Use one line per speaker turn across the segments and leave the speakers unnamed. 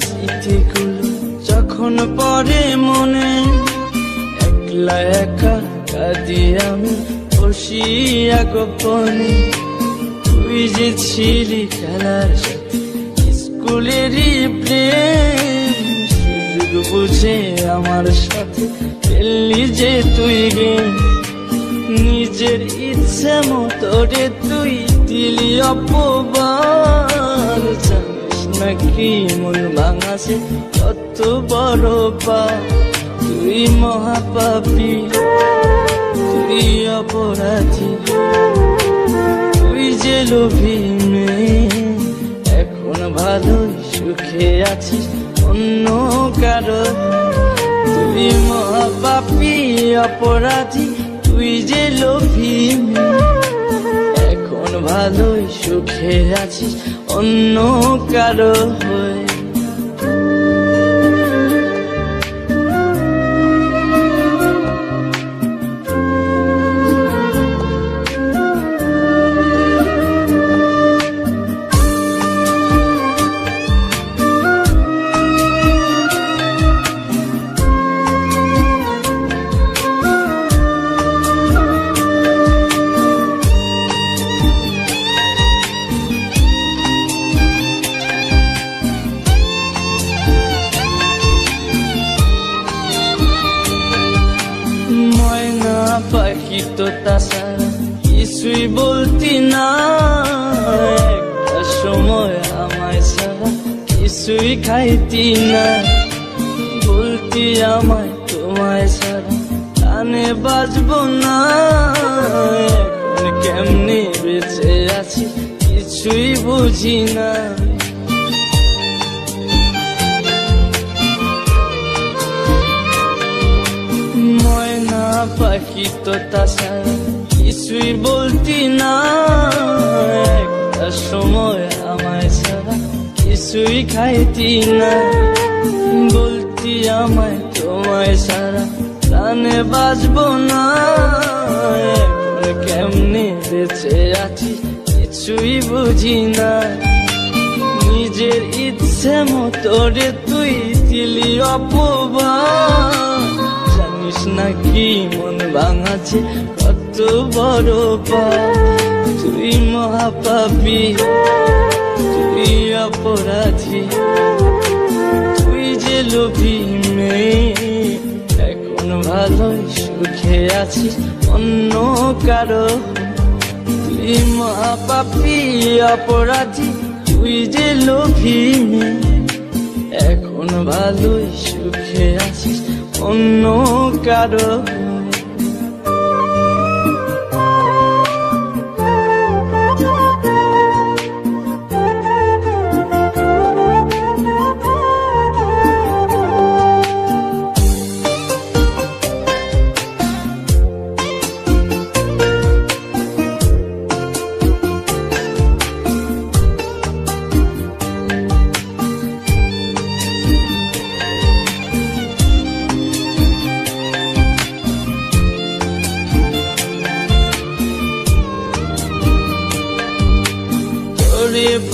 স্মৃতিগুলো যখন পরে মনে, একলা একা কাঁদি আমি বসিয়া গোপনে তুই যে ছিলি খেলার সাথে স্কুলেরই সুযোগ বুঝে আমার সাথে খেললি যে তুই গেম নিজের ইচ্ছে মতো রে তুই দিলি জানিস নাকি মন ভাঙাছে? কত বড় পা তুই মহাপাপী। তুই অপরাধী। তুই যে লোভী মেয়ে, এখন ভালোই সুখে আছিস, অন্য কারও। তুই মহাপাপী, অপরাধী, তুই যে লোভী মেয়ে। ভালোই সুখে আছিস অন্য কারও হয়ে। পাখি তো তাছাড়া কিছুই বলতি না। একটা সময় আমায় ছাড়া কিছুই খাইতি না। বলতি আমায়, তোমায় ছাড়া কানে বাজবো না। কেমনে বেঁচে আছি কিছুই বুঝি না। পাখি তো কিছুই বলতি না। একটা সময় আমায় ছাড়া কিছুই খাইতি না। বলতি আমায়, তোমায় ছাড়া প্রাণে বাজবো না। কেমনে বেঁচে আছি কিছুই বুঝি না। নিজের ইচ্ছে মতো রে তুই দিলি অপবাদ। জানিস নাকি? মন ভাঙাছে, কত বড় পা তুই মহাপাপী, তুই অপরাধী। তুই যে লোভী মেয়ে, এখন ভালোই সুখে আছিস অন্য কারও। তুই মহাপাপী, অপরাধী, তুই যে লোভী এখন ভালোই সুখে আছিস। অন্য কারও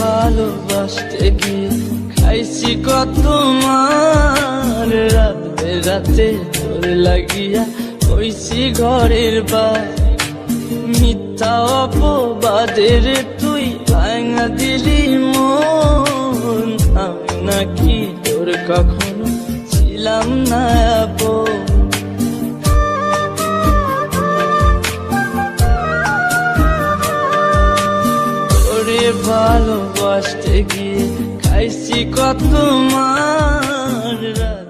ভালোবাসতে গিয়ে খাইছি কত মার। রাত রাতে তোর লাগিয়া হইছি ঘরের বা মিথ্যা অপবাদের তুই ভাঙা দিলি মন। আমি নাকি তোর কখনো ছিলাম না ভালোবাসতে গিয়ে খাইছি কত মার